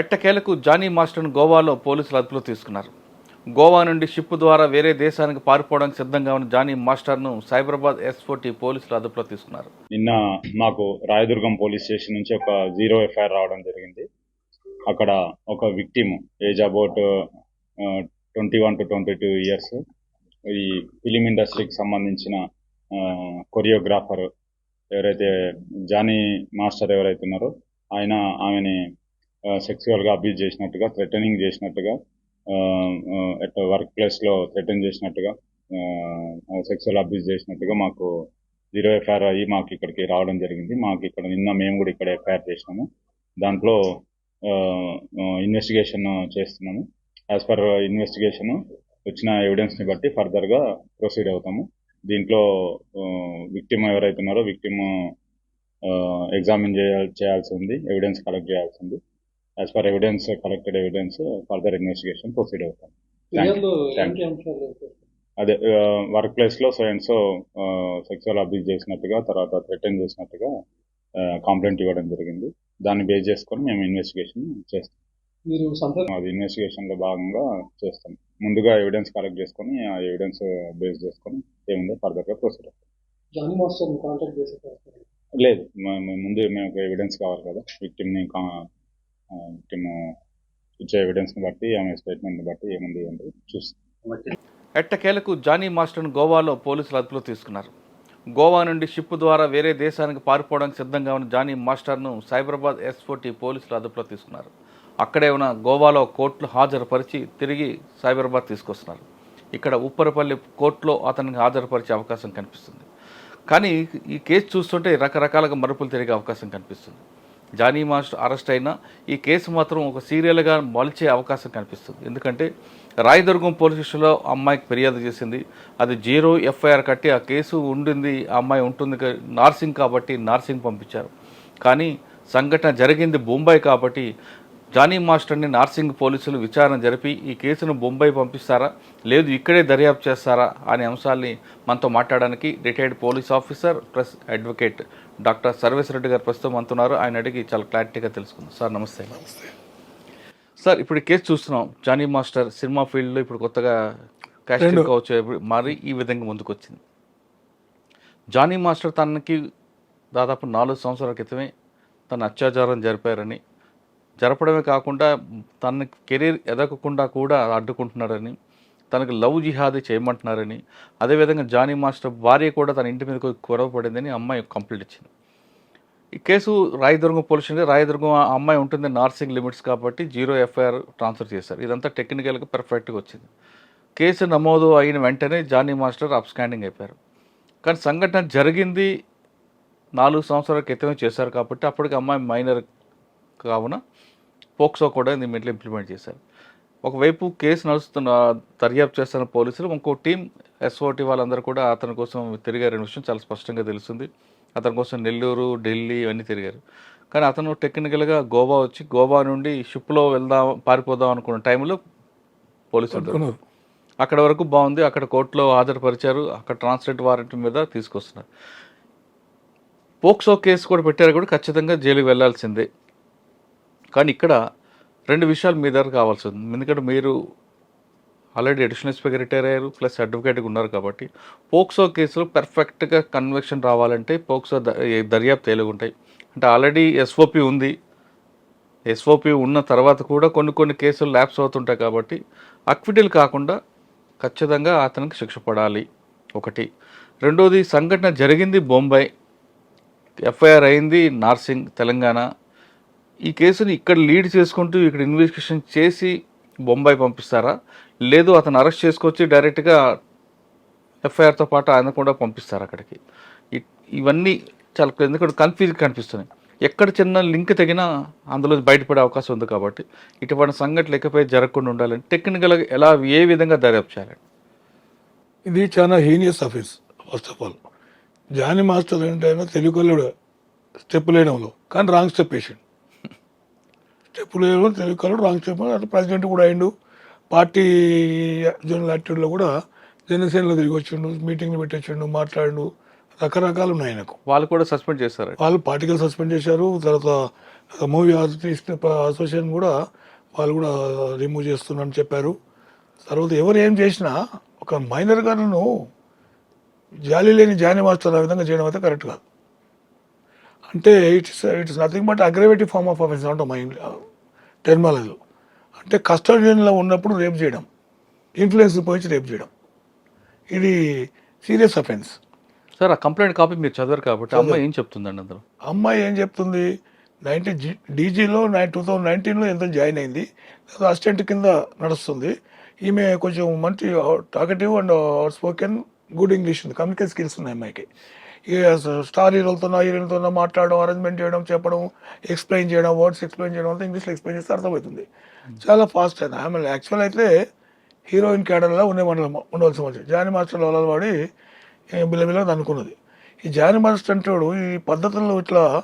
ఎట్టకేలకు జానీ మాస్టర్ను గోవాలో పోలీసులు అదుపులో తీసుకున్నారు. గోవా నుండి షిప్ ద్వారా వేరే దేశానికి పారిపోవడానికి సిద్ధంగా ఉన్న జానీ మాస్టర్ను సైబరాబాద్ ఎస్ఓటి పోలీసులు అదుపులో తీసుకున్నారు. నిన్న మాకు రాయదుర్గం పోలీస్ స్టేషన్ నుంచి ఒక జీరో ఎఫ్ఐఆర్ రావడం జరిగింది. అక్కడ ఒక victim age about twenty one to twenty two years ఈ ఫిలిం ఇండస్ట్రీకి సంబంధించిన కొరియోగ్రాఫర్ ఎవరైతే జానీ మాస్టర్ ఎవరైతే ఉన్నారో ఆయన ఆమెని సెక్సువల్గా అబ్యూజ్ చేసినట్టుగా థ్రెటనింగ్ చేసినట్టుగా ఎట్ వర్క్ ప్లేస్లో థ్రెటన్ చేసినట్టుగా సెక్సువల్ అబ్యూజ్ చేసినట్టుగా మాకు జీరో ఎఫ్ఐఆర్ అయ్యి మాకు ఇక్కడికి రావడం జరిగింది. మాకు ఇక్కడ నిన్న మేము కూడా ఇక్కడ ఎఫ్ఐఆర్ చేసినాము. దాంట్లో ఇన్వెస్టిగేషన్ చేస్తున్నాము. యాజ్ పర్ ఇన్వెస్టిగేషన్ వచ్చిన ఎవిడెన్స్ని బట్టి ఫర్దర్గా ప్రొసీడ్ అవుతాము. దీంట్లో విక్టిమ్ ఎవరైతున్నారో విక్టిమ్ ఎగ్జామిన్ చేయాల్ చేయాల్సి ఉంది ఎవిడెన్స్ కలెక్ట్ చేయాల్సి ఉంది. As per evidence collected evidence further investigation proceed అవుతాం? అదే వర్క్ ప్లేస్లో so and so sexual abuse చేసినట్టుగా తర్వాత థ్రెటన్ చేసినట్టుగా కంప్లైంట్ ఇవ్వడం జరిగింది. దాన్ని బేస్ చేసుకొని మేము ఇన్వెస్టిగేషన్ చేస్తాం. అది ఇన్వెస్టిగేషన్లో భాగంగా చేస్తాం. ముందుగా ఎవిడెన్స్ కలెక్ట్ చేసుకొని ఆ ఎవిడెన్స్ బేస్ చేసుకొని ఏముందో ఫర్దర్గా ప్రొసీడ్ అవుతాం. లేదు ముందు మేము ఎవిడెన్స్ కావాలి కదా విక్టిమ్ని విక్టిమ్ ఇచ్చే బట్టి ఆమె బట్టి ఏముంది ఏంటి చూస్తాం. ఎట్టకేలకు జానీ మాస్టర్ను గోవాలో పోలీసులు అదుపులో తీసుకున్నారు. గోవా నుండి షిప్ ద్వారా వేరే దేశానికి పారిపోవడానికి సిద్ధంగా ఉన్న జానీ మాస్టర్ను సైబరాబాద్ ఎస్ఓటి పోలీసులు అదుపులో తీసుకున్నారు. అక్కడే ఉన్న గోవాలో కోర్టులో హాజరుపరిచి తిరిగి సైబరాబాద్ తీసుకొస్తున్నారు. ఇక్కడ ఉప్పరపల్లి కోర్టులో అతనికి హాజరుపరిచే అవకాశం కనిపిస్తుంది. కానీ ఈ కేసు చూస్తుంటే రకరకాలుగా మరుపులు తిరిగే అవకాశం కనిపిస్తుంది. జానీ మాస్టర్ అరెస్ట్ అయినా ఈ కేసు మాత్రం ఒక సీరియల్గా మలిచే అవకాశం కనిపిస్తుంది. ఎందుకంటే రాయదుర్గం పోలీస్ స్టేషన్లో అమ్మాయికి ఫిర్యాదు చేసింది. అది జీరో ఎఫ్ఐఆర్ కట్టి ఆ కేసు ఉండింది ఆ అమ్మాయి ఉంటుంది నార్సింగ్ కాబట్టి నార్సింగ్ పంపించారు. కానీ సంఘటన జరిగింది బొంబాయి కాబట్టి జానీ మాస్టర్ని నార్సింగ్ పోలీసులు విచారణ జరిపి ఈ కేసును బొంబాయి పంపిస్తారా లేదు ఇక్కడే దర్యాప్తు చేస్తారా అనే అంశాల్ని మనతో మాట్లాడడానికి retired police officer plus advocate doctor Sarvesh Reddy garu ప్రస్తుతం అంటున్నారు. ఆయన అడిగి చాలా క్లారిటీగా తెలుసుకుందాం. సార్ నమస్తే. సార్ ఇప్పుడు కేసు చూస్తున్నాం. జానీ మాస్టర్ సినిమా ఫీల్డ్లో ఇప్పుడు కొత్తగా కాస్టింగ్ వచ్చే మరి ఈ విధంగా ముందుకు వచ్చింది జానీ మాస్టర్ తనకి దాదాపు నాలుగు సంవత్సరాల క్రితమే తన అత్యాచారం జరిపారని జరపడమే కాకుండా తన కెరీర్ ఎదగకుండా కూడా అడ్డుకుంటున్నారని తనకు లవ్ జిహాదీ చేయమంటున్నారని అదేవిధంగా జానీ మాస్టర్ భార్య కూడా తన ఇంటి మీద గొడవ పడిందని అమ్మాయి కంప్లైంట్ ఇచ్చింది. ఈ case Rayadurgam police station Rayadurgam ఆ అమ్మాయి ఉంటుంది నార్సింగ్ లిమిట్స్ కాబట్టి జీరో ఎఫ్ఐఆర్ ట్రాన్స్ఫర్ చేశారు. ఇదంతా టెక్నికల్గా పర్ఫెక్ట్గా వచ్చింది. కేసు నమోదు అయిన వెంటనే జానీ మాస్టర్ అప్స్కాండింగ్ అయిపోయారు. కానీ సంఘటన జరిగింది నాలుగు సంవత్సరాల క్రితమే చేశారు కాబట్టి అప్పటికి అమ్మాయి మైనర్ కావున పోక్సో కూడా దీంట్లో ఇంప్లిమెంట్ చేశారు. ఒకవైపు కేసు నడుస్తున్న దర్యాప్తు చేస్తున్న పోలీసులు ఇంకో టీం ఎస్ఓటి వాళ్ళందరూ కూడా అతని కోసం తిరిగారనే విషయం చాలా స్పష్టంగా తెలుస్తుంది. అతని కోసం నెల్లూరు ఢిల్లీ ఇవన్నీ తిరిగారు. కానీ అతను టెక్నికల్గా గోవా వచ్చి గోవా నుండి షిప్లో వెళ్దాం పారిపోదాం అనుకున్న టైంలో పోలీసులు. అక్కడ వరకు బాగుంది. అక్కడ కోర్టులో హాజరుపరిచారు. అక్కడ ట్రాన్స్లేట్ వారెంట్ మీద తీసుకొస్తున్నారు. పోక్సో కేసు కూడా పెట్టారు కూడా ఖచ్చితంగా జైలుకి వెళ్ళాల్సిందే కానీ ఇక్కడ రెండు విషయాలు మీ దగ్గర కావాల్సి ఉంది ఎందుకంటే మీరు ఆల్రెడీ అడిషనల్ ఇన్స్పెక్టర్ రిటైర్ అయ్యారు ప్లస్ అడ్వకేట్గా ఉన్నారు కాబట్టి పోక్సో కేసులో పర్ఫెక్ట్గా కన్వెక్షన్ రావాలంటే పోక్సో ద- ఏ దర్యాప్తు ఉంటాయి. అంటే ఆల్రెడీ ఎస్ఓపి ఉంది. ఎస్ఓపి ఉన్న తర్వాత కూడా కొన్ని కొన్ని కేసులు ల్యాప్స్ అవుతుంటాయి కాబట్టి అక్విటిల్ కాకుండా ఖచ్చితంగా అతనికి శిక్ష పడాలి. ఒకటి. రెండోది సంఘటన జరిగింది బొంబాయి. ఎఫ్ఐఆర్ అయింది నార్సింగ్ తెలంగాణ. ఈ కేసుని ఇక్కడ లీడ్ చేసుకుంటూ ఇక్కడ ఇన్వెస్టిగేషన్ చేసి బొంబాయి పంపిస్తారా? లేదు అతను అరెస్ట్ చేసుకొచ్చి డైరెక్ట్గా ఎఫ్ఐఆర్తో పాటు ఆయన కూడా పంపిస్తారు అక్కడికి? ఇవన్నీ చాలా ఎందుకంటే కన్ఫ్యూజ్ కనిపిస్తున్నాయి. ఎక్కడ చిన్న లింక్ తగినా అందులో బయటపడే అవకాశం ఉంది కాబట్టి ఇటువంటి సంఘటనలు ఎక్కపై జరగకుండా ఉండాలని టెక్నికల్గా ఎలా ఏ విధంగా దర్యాప్తు చేయాలి? ఇది చాలా heinous offence first of all. Jani master ఏంటైనా ఆయన తెలుగులో స్టెప్ లేడంలో కానీ రాంగ్ స్టెప్ పేషెంట్ వేయడం తెలుగులో రాంగ్ స్టెప్ అట్లా ప్రెసిడెంట్ కూడా అయిండు. పార్టీ జనరల్ యాక్టివిటీలో కూడా జనసేనలో తిరిగి వచ్చిండు మీటింగ్లు పెట్టొచ్చిండు మాట్లాడిండు. రకరకాలు ఉన్నాయి ఆయనకు. వాళ్ళు కూడా సస్పెండ్ చేశారు. వాళ్ళు పార్టికల్ సస్పెండ్ చేశారు. తర్వాత మూవీ ఆర్టిస్ట్ అసోసియేషన్ కూడా వాళ్ళు కూడా రిమూవ్ చేస్తున్నారని చెప్పారు. తర్వాత ఎవరు ఏం చేసినా ఒక మైనర్ గారును జాలి లేని జాని మాస్టర్ ఆ విధంగా చేయడం అయితే కరెక్ట్ కాదు. అంటే it's it's nothing but aggravated form of offence అంటే మైండ్ టెర్మాలజీలో అంటే కస్టడియన్లో ఉన్నప్పుడు రేప్ చేయడం ఇన్ఫ్లుయెన్స్ పోయించి రేప్ చేయడం. ఇది సీరియస్ అఫెన్స్ సార్ ఆ కంప్లైంట్ కాపీ మీరు చదివారు కాబట్టి అమ్మాయి ఏం చెప్తుందండి అందులో? అమ్మాయి ఏం చెప్తుంది? నైన్టీన్ డీజీలో నైన్ టూ థౌజండ్ నైన్టీన్లో ఎంతో జాయిన్ అయింది. అసిస్టెంట్ కింద నడుస్తుంది. ఈమె కొంచెం మంచి talkative and spoken good English ఉంది. కమ్యూనికేషన్ స్కిల్స్ ఉన్నాయి అమ్మాయికి. స్టార్ హీరోలతో హీరోలతో మాట్లాడడం అరేంజ్మెంట్ చేయడం చెప్పడం ఎక్స్ప్లెయిన్ చేయడం వర్డ్స్ ఎక్స్ప్లెయిన్ చేయడం అంతా ఇంగ్లీష్లో ఎక్స్ప్లెయిన్ చేస్తే అర్థమవుతుంది. చాలా ఫాస్ట్ అయినా. ఆమె యాక్చువల్ అయితే హీరోయిన్ క్యాడర్లో ఉండే మండలం ఉండవలసి వచ్చింది జానీ మాస్టర్ వల్ల వాడి బిల్లబిల్ల అనుకున్నది. ఈ జానీ మాస్టర్ అంటాడు ఈ పద్ధతుల్లో ఇట్లా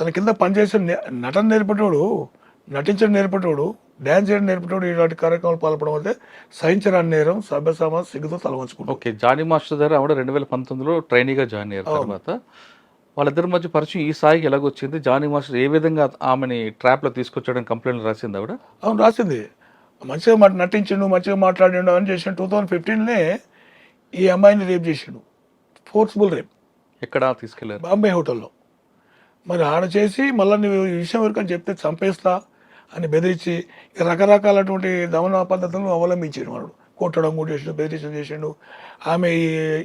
తన కింద పనిచేసే నటన నేర్పేటోడు నటించడం నేర్పేటోడు డ్యాన్స్ చేయడం నేర్పేటోడు ఇలాంటి కార్యక్రమాలు పాల్పడడం అయితే సహించరాని నేరం సభ్య సమాజ సిగ్గుతో తలవంచుకుంటాం ఓకే జానీ మాస్టర్ దగ్గర ఆవిడ రెండు వేల పంతొమ్మిదిలో ట్రైనీగా జాయిన్ అయ్యారు తర్వాత. వాళ్ళిద్దరి మధ్య పరిచయం ఈ స్థాయికి ఎలాగొచ్చింది? జానీ మాస్టర్ ఏ విధంగా ఆమెని ట్రాప్లో తీసుకొచ్చాడని కంప్లైంట్ రాసింది ఆవిడ? అవును రాసింది. మంచిగా మాట నటించిండు మంచిగా మాట్లాడిండు అని చేసిండు టూ థౌజండ్ ఫిఫ్టీన్నే ఈ అమ్మాయిని రేప్ చేసిండు. Forceful rape. ఎక్కడ తీసుకెళ్ళారు? బాంబే హోటల్లో. మరి ఆడ చేసి మళ్ళీ నువ్వు ఈ విషయం వరకు అని చెప్తే చంపేస్తా అని బెదిరించి రకరకాలటువంటి దమన పద్ధతులను అవలంబించాడు వాడు. కొట్టడం కొట్టేసాడు బెదిరించడం చేసాడు. ఆమె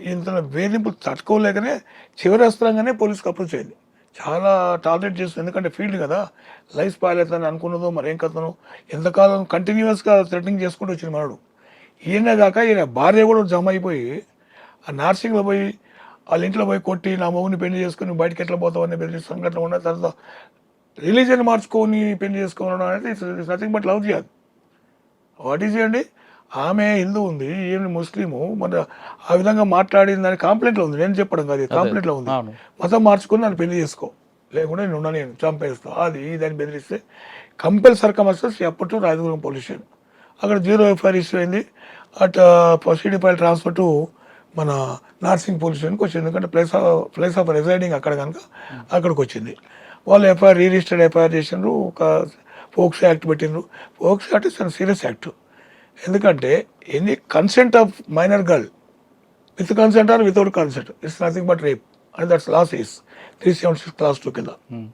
ఇంత వేధింపులు తట్టుకోలేకనే చివరి అస్త్రంగానే పోలీసుకి అప్రోచ్ అయింది. చాలా టార్గెట్ చేస్తుంది. ఎందుకంటే ఫీల్డ్ కదా. లైఫ్ స్పాయిల్ అనుకున్నదో మరి ఏం కథను. ఎంతకాలం కంటిన్యూస్గా థ్రెటనింగ్ చేసుకుంటూ వచ్చింది మనడు. ఈయన కాక ఈయన భార్య కూడా జమ అయిపోయి ఆ నార్సింగ్లో పోయి వాళ్ళ ఇంట్లో పోయి కొట్టి నా మౌని పెళ్ళి చేసుకుని బయటకి ఎట్లా పోతావు అనే బెదిరి సంఘటన ఉన్న తర్వాత రిలీజన్ మార్చుకొని పెళ్ళి చేసుకోవడం అనేది ఇట్స్ నథింగ్ బట్ లవ్ చేయాలి. వాట్ ఈజ్ అండి ఆమె హిందూ ఉంది ఈయన ముస్లిము మరి ఆ విధంగా మాట్లాడింది అని కంప్లైంట్లో ఉంది. నేను చెప్పడం కాదు కంప్లైంట్లో ఉంది. మతం మార్చుకొని నన్ను పెళ్ళి చేసుకో. లేకుంటే నేను ఉన్నా నేను చంపేస్తా. అది దాన్ని బెదిరిస్తే కంపెల్ సర్కమస్టర్స్ అప్పట్లో రాజగురం పోలీస్ స్టేషన్ అక్కడ జీరో ఎఫ్ఐఆర్ ఇష్యూ అయింది. At city file transfer to మన నార్సింగ్ పోలీస్ స్టేషన్కి వచ్చింది. ఎందుకంటే place of place of residing అక్కడ కనుక అక్కడికి వచ్చింది. వాళ్ళు ఎఫ్ఐఆర్ రిజిస్టర్డ్ ఎఫ్ఐఆర్ చేసిండ్రు ఒక ఫోక్స్ యాక్ట్ పెట్టిండ్రు POCSO act is serious act. ఎందుకంటే any consent of minor girl with consent or without consent it's nothing but rape and that's laws is three seven six clause two కింద Hmm.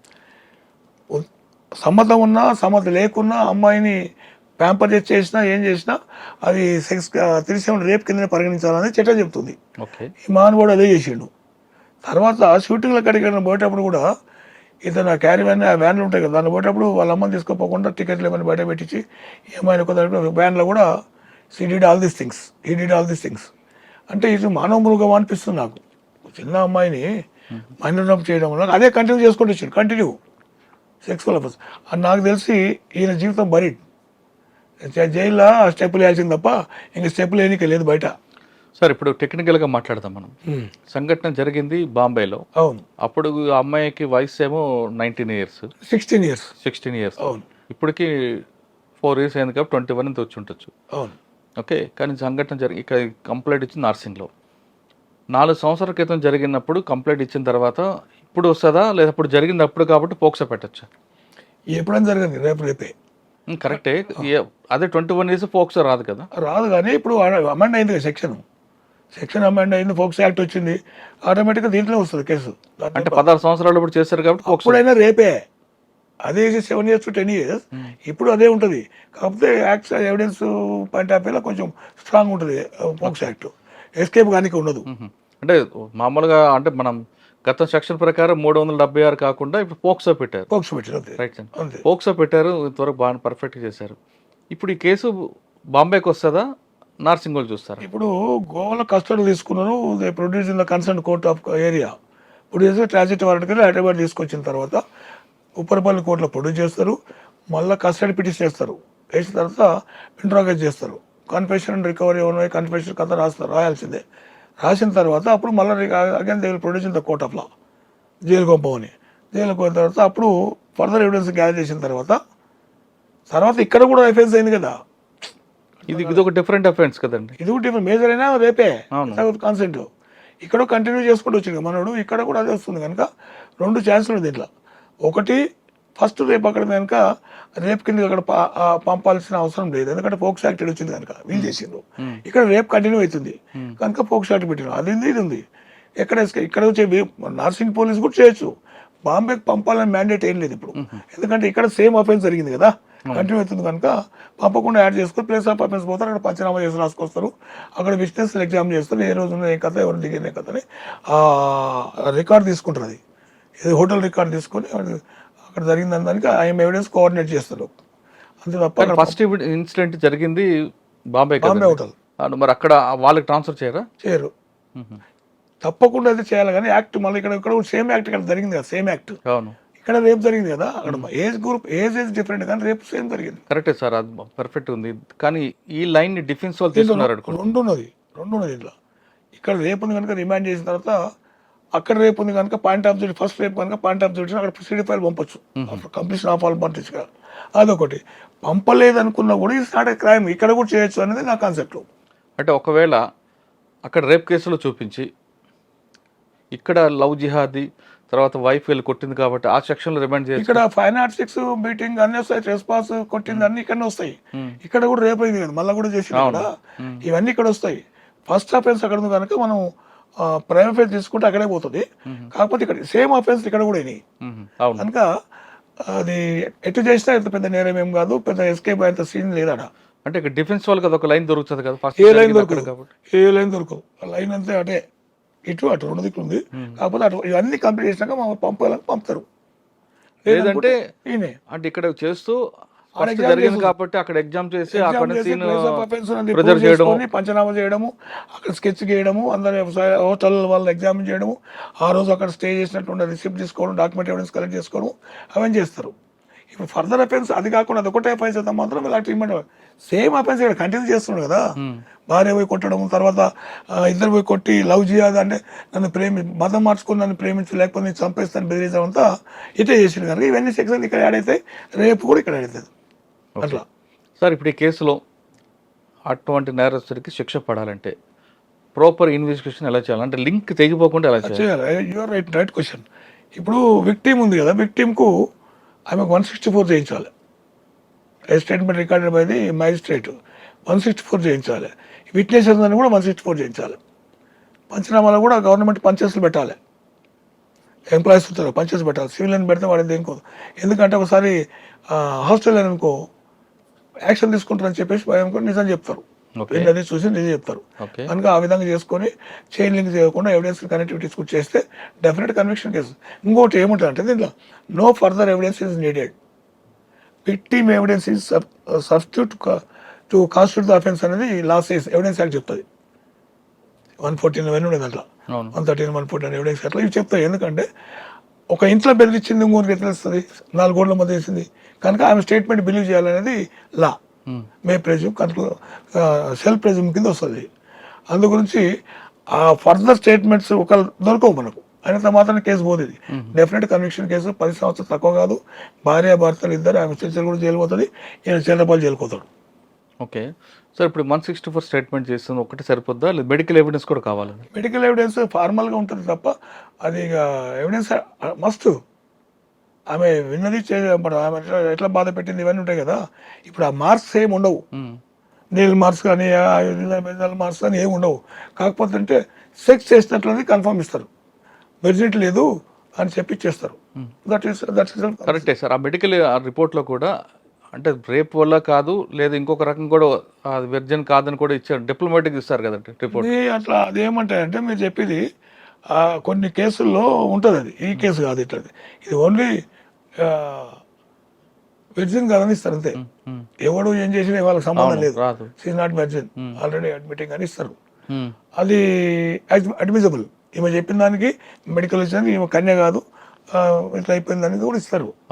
సమ్మతం ఉన్నా సమ్మతం లేకున్నా అమ్మాయిని pamper చేసినా ఏం చేసినా అది సెక్స్ త్రీ సెవెన్ రేప్ కింద పరిగణించాలని చట్టం చెప్తుంది. ఈ మానవుడు అదే చేసిండు. తర్వాత షూటింగ్ల కడిగిన పోయేటప్పుడు కూడా ఇతను క్యారీ వ్యాన్ ఆ వ్యాన్లు ఉంటాయి కదా దాన్ని పోయేటప్పుడు వాళ్ళ అమ్మని తీసుకోపోకుండా టికెట్లు ఏమైనా బయట పెట్టించి ఏమైనా కొంత వ్యాన్లో కూడా she did all these things he did all these things అంటే ఇది మానవ మృగం అనిపిస్తుంది నాకు. చిన్న అమ్మాయిని మైనర్ చేయడం వల్ల అదే కంటిన్యూ చేసుకుంటూ వచ్చాడు కంటిన్యూ సెక్సువల్ అఫెన్స్ అని నాకు తెలిసి ఈయన జీవితం బరీడ్. జైల్లో స్టెప్పులు వేయాల్సింది తప్ప ఇంక స్టెప్పులు వేయనికే లేదు బయట. సార్ ఇప్పుడు టెక్నికల్గా మాట్లాడదాం మనం. సంఘటన జరిగింది బాంబేలో. అవును. అప్పుడు అమ్మాయికి వయసు ఏమో nineteen years sixteen years sixteen years అవును. ఇప్పటికి ఫోర్ ఇయర్స్ అయింది కాబట్టి ట్వంటీ వన్ వచ్చి ఉండొచ్చు. అవును. ఓకే కానీ సంఘటన జరిగి ఇక్కడ కంప్లైంట్ ఇచ్చింది నార్సింగ్లో నాలుగు సంవత్సరాల క్రితం జరిగినప్పుడు కంప్లైంట్ ఇచ్చిన తర్వాత ఇప్పుడు వస్తుందా? లేదా అప్పుడు జరిగింది అప్పుడు కాబట్టి పోక్సో పెట్టచ్చు? ఎప్పుడైనా జరగదు రేపు రేపే కరెక్టే. అదే ట్వంటీ వన్ ఇయర్స్ పోక్సో రాదు కదా. రాదు కానీ ఇప్పుడు అమెండ్ అయింది సెక్షన్. సెక్షన్ అమెండ్ అయింది ఫోక్స్ యాక్ట్ వచ్చింది ఆటోమేటిక్గా దీంట్లో వస్తుంది కేసు. అంటే పదహారు సంవత్సరాలు ఇప్పుడు చేశారు కాబట్టి పోక్సో అప్పుడైనా రేపే. అదే seven years to ten years ఇప్పుడు అదే ఉంటుంది. కాకపోతే యాక్ట్స్ ఎవిడెన్స్ పాయింట్ ఆఫ్ వ్యూలో కొంచెం స్ట్రాంగ్ ఉంటుంది ఫోక్స్ యాక్ట్. ఎస్కేప్ కానీ ఉండదు. అంటే మామూలుగా అంటే మనం గత సెక్షన్ ప్రకారం మూడు వందల డెబ్బై ఆరు కాకుండా ఇప్పుడు పోక్సో పెట్టారు. ఫోక్స్ పెట్టారు రైట్ సార్ పోక్సో పెట్టారు ఇంతవరకు బాగా పర్ఫెక్ట్ చేశారు. ఇప్పుడు ఈ కేసు బాంబేకి వస్తుందా? నార్సింగ్ వాళ్ళు చూస్తారు. ఇప్పుడు గోవాలో కస్టడీ తీసుకున్నారు they produce in the concern court of area. Produce transit warrant కింద హైదరాబాద్ తీసుకొచ్చిన తర్వాత ఉప్పరపల్లి కోర్టులో ప్రొడ్యూస్ చేస్తారు మళ్ళీ కస్టడీ పిటిషన్ చేస్తారు. వేసిన తర్వాత ఇంట్రాగేట్ చేస్తారు. కన్ఫెషన్ అండ్ రికవరీ ఉన్నాయి కన్ఫెషన్ కథ రాస్తారు రాయాల్సిందే. రాసిన తర్వాత అప్పుడు మళ్ళీ again they will produce in the court of law jail పంపమని. జైలు పోయిన తర్వాత అప్పుడు ఫర్దర్ ఎవిడెన్స్ గ్యాదర్ చేసిన తర్వాత తర్వాత ఇక్కడ కూడా ఎఫెన్స్ అయింది కదా. ఇది ఇది ఒక డిఫరెంట్ అఫెన్స్ కదండి. ఇది కూడా మేజర్ అయినా రేపే. కాన్సెంట్ ఇక్కడ కంటిన్యూ చేసుకుంటూ వచ్చింది మనోడు ఇక్కడ కూడా అదే వస్తుంది కనుక రెండు ఛాన్సులు ఉంది దీంట్లో. ఒకటి ఫస్ట్ రేపు అక్కడ కనుక రేపు కింద అక్కడ పంపాల్సిన అవసరం లేదు. ఎందుకంటే పోక్స్ యాక్ట్ వచ్చింది కనుక వీళ్ళు చేసిండ్రు. ఇక్కడ రేపు కంటిన్యూ అవుతుంది. కనుక పోక్స్ యాక్ట్ పెట్టిన అది ఇది ఉంది. ఎక్కడ ఇక్కడ వచ్చే నర్సింగ్ పోలీస్ కూడా చేయొచ్చు. బాంబేకి పంపాలని మ్యాండేట్ ఏం లేదు ఇప్పుడు. ఎందుకంటే ఇక్కడ సేమ్ అఫెన్స్ జరిగింది కదా. కంటిన్యూ అవుతుంది కనుక పంపకుండా యాడ్ చేసుకొని ప్లేస్ ఆఫ్ అఫెన్స్ పోతారు అక్కడ పంచనామా చేసి రాసుకొస్తారు. అక్కడ విట్నెస్ ఎగ్జామ్ చేస్తారు. ఏ రోజు ఏ కథ ఎవరు దిగిన కథ అని రికార్డ్ తీసుకుంటారు అది. ఇది హోటల్ రికార్డ్ తీసుకొని అక్కడ జరిగిన దానికి ఐఎం ఎవిడెన్స్ కోఆర్డినేట్ చేస్తారు. అంతే తప్ప ఫస్ట్ ఇన్సిడెంట్ జరిగింది బాంబే బాంబే హోటల్ మరి అక్కడ వాళ్ళకి ట్రాన్స్ఫర్ చేయరా? చేయరు. తప్పకుండా అది చేయాలి కానీ యాక్ట్ మళ్ళీ ఇక్కడ ఇక్కడ సేమ్ యాక్ట్ ఇక్కడ జరిగింది కదా సేమ్ యాక్ట్ అవును. ఇక్కడ రేపు జరిగింది కదా? అక్కడ age group age age different కానీ రేపు సేమ్ జరిగింది. కరెక్టే సార్ అది పర్ఫెక్ట్ ఉంది. కానీ ఈ లైన్ని డిఫెన్స్ వాళ్ళు తీసుకున్నారు రెండు ఉన్నది రెండు ఉన్నది ఇట్లా ఇక్కడ రేపు ఉంది కనుక రిమాండ్ చేసిన తర్వాత అక్కడ రేపు ఉంది కనుక point of duty first rape కనుక పాయింట్ ఆఫ్ డ్యూటీ అక్కడ సిడి ఫైల్ పంపొచ్చు. కంప్లీషన్ ఆఫ్ ఆల్ పంపించగా అదొకటి. పంపలేదనుకున్నా కూడా ఇది నాట్ క్రైమ్ ఇక్కడ కూడా చేయొచ్చు అనేది నా కాన్సెప్ట్ అంటే ఒకవేళ అక్కడ రేప్ కేసులో చూపించి ఇక్కడ లవ్ జిహాదీ తర్వాత వైఫ్ వెళ్ళి కొట్టింది కాబట్టి ఆ సెక్షన్లో రిమాండ్ చేసి ఇక్కడ ఫైవ్ నాట్ సిక్స్ మీటింగ్ అన్ని వస్తాయి రెస్పాన్స్ కొట్టింది అన్ని ఇక్కడనే వస్తాయి. ఇక్కడ కూడా రేపు అయింది కదా మళ్ళీ కూడా చేసి అవును. ఇవన్నీ ఇక్కడ వస్తాయి. ఫస్ట్ అఫెన్స్ అక్కడ ఉంది కనుక మనం ప్రైమ్ అఫెన్స్ తీసుకుంటే అక్కడే పోతుంది. కాకపోతే ఇక్కడ సేమ్ అఫెన్స్ ఇక్కడ కూడా అయినాయి. కనుక అది ఎటు చేసినా ఇంత పెద్ద నేరం ఏం కాదు పెద్ద ఎస్కేప్ అయ్యేంత సీన్ లేదట. అంటే ఇక్కడ డిఫెన్స్ వాళ్ళకి అదొక లైన్ దొరుకుతుంది కదా ఫస్ట్ ఏ లైన్ దొరకదు. ఏ లైన్ దొరకదు. లైన్ అంతే అటే. ఇటు అటు రెండు దిక్కులు ఉంది కాకపోతే అటు ఇవన్నీ కంప్లీట్ చేసినాక మమ్మల్ని పంపాలని పంపుతారు. లేదంటే అంటే ఇక్కడ చేస్తూ జరిగింది కాబట్టి అక్కడ ఎగ్జామ్ చేసి ఎగ్జామ్ ప్రిజర్వ్ చేయడం పంచనామా చేయడము అక్కడ స్కెచ్ గీయడము అందరి హోటల్ వాళ్ళు ఎగ్జామిన్ చేయడము ఆ రోజు అక్కడ స్టే చేసినట్టు రిసిప్ట్ తీసుకోవడం డాక్యుమెంట్ ఎవిడెన్స్ కలెక్ట్ చేసుకోవడం అవన్నీ చేస్తారు. ఇప్పుడు ఫర్దర్ అఫెన్స్ అది కాకుండా అది ఒకటే అఫెన్స్ అయితే మాత్రం ఇలా ట్రీట్మెంట్ సేమ్ అఫెన్స్ ఇక్కడ కంటిన్యూ చేస్తున్నాడు కదా. భార్య పోయి కొట్టడం తర్వాత ఇద్దరు పోయి కొట్టి లవ్ చేయాలి అంటే నన్ను ప్రేమి మతం మార్చుకుని నన్ను ప్రేమించి లేకపోతే నేను చంపేస్తాను బెదిరించడం అంతా ఇటే చేసిండు కనుక ఇవన్నీ సెక్షన్ ఇక్కడ యాడ్ అవుతాయి రేపు కూడా ఇక్కడ యాడ్ అవుతుంది అట్లా. సార్ ఇప్పుడు ఈ కేసులో అటువంటి నేరస్తుడికి శిక్ష పడాలంటే ప్రాపర్ ఇన్వెస్టిగేషన్ ఎలా చేయాలి? అంటే లింక్ తెగిపోకుండా ఎలా చేయాలి? చేయాలి. యువర్ రైట్ రైట్ క్వశ్చన్ ఇప్పుడు విక్టిమ్ ఉంది కదా విక్టిమ్కు ఆమెకు వన్ సిక్స్టీ ఫోర్ చేయించాలి. Statement recorded by the magistrate one sixty four చేయించాలి. విట్నెసెస్ అని కూడా వన్ సిక్స్టీ ఫోర్ చేయించాలి. పంచనామాలో కూడా గవర్నమెంట్ పంచెస్లు పెట్టాలి. ఎంప్లాయీస్ ఉంటారు పంచెస్ పెట్టాలి. సివిల్ అని పెడితే వాడు దేనికో ఎందుకంటే ఒకసారి హాస్టల్ అనుకో యాక్షన్ తీసుకుంటారని చెప్పేసి భయం కూడా నిజం చెప్తారు. అది చూసి నిజం చెప్తారు. కనుక ఆ విధంగా చేసుకొని చైన్ లింక్ చేయకుండా ఎవిడెన్స్ కనెక్టివిటీస్ కూడా చేస్తే డెఫినెట్ కన్విక్షన్ కేసు ఇంకోటి ఏముంటుంది అంటే దీంట్లో no further evidence is needed victim evidence is substitute to constitute the offence అనేది లాస్ట్ ఎవిడెన్స్ యాక్ట్ చెప్తుంది. వన్ ఫోర్టీన్ అవన్నీ ఉండేది అట్లా one thirteen one fourteen evidence అట్లా ఇవి చెప్తాయి. ఎందుకంటే ఒక ఇంట్లో బెదిరించింది ఇంకోరికి ఎట్లా వస్తుంది నాలుగు గోడల మధ్య వేసింది. కనుక ఆమె స్టేట్మెంట్ బిలీవ్ చేయాలనేది లా. మే ప్రెజ్యూమ్ కనుక సెల్ఫ్ ప్రెజ్యూమ్ కింద వస్తుంది. అందు గురించి ఆ ఫర్దర్ స్టేట్మెంట్స్ ఒక దొరకవు మనకు. అయినంత మాత్రం కేసు పోతుంది డెఫినెట్ కన్విక్షన్ కేసు పది సంవత్సరాలు తక్కువ కాదు భార్య భర్తలు ఇద్దరు ఆమె చిన్న కూడా జైలు పోతుంది ఈయన చంద్రపాలు జైలు పోతాడు ఓకే సార్ ఇప్పుడు వన్ సిక్స్టీ ఫోర్ స్టేట్మెంట్ చేస్తుంది ఒకటి సరిపోద్దా లేదు మెడికల్ ఎవిడెన్స్ కూడా కావాలి మెడికల్ ఎవిడెన్స్ ఫార్మల్గా ఉంటుంది తప్ప అది ఇక ఎవిడెన్స్ మస్ట్ ఆమె విన్నది ఆమె ఎట్లా బాధ పెట్టింది ఇవన్నీ ఉంటాయి కదా ఇప్పుడు ఆ మార్క్స్ ఏమి ఉండవు. నీళ్ళ మార్క్స్ కానీ మార్క్స్ కానీ ఏమి ఉండవు కాకపోతే అంటే సెక్స్ చేసినట్లది కన్ఫర్మ్ ఇస్తారు వెర్జిట్ లేదు అని చెప్పి ఇచ్చేస్తారు దట్ ఈస్ దట్ ఈస్ కరెక్టే సార్. ఆ మెడికల్ రిపోర్ట్లో కూడా అంటే రేప్ వల్ల కాదు లేదా ఇంకొక రకం కూడా వెర్జన్ కాదని కూడా ఇచ్చారు. డిప్లొమాటిక్ ఇస్తారు కదండి రిపోర్ట్. అట్లా అది ఏమంటాయంటే మీరు చెప్పేది కొన్ని కేసుల్లో ఉంటుంది అది. ఈ కేసు కాదు ఇట్లా ఇది ఓన్లీ వెర్జిన్ కాదని ఇస్తారు అంతే. ఎవడు ఏం చేసినా వాళ్ళకి సంబంధం లేదు. రాదు. She not virgin already admitting అని ఇస్తారు. అది అడ్మిజబుల్ ఈమె చెప్పిన దానికి మెడికల్ ఇచ్చిన ఈమె కన్య కాదు. ఇట్లా అయిపోయిన దానికి కూడా ఇస్తారు.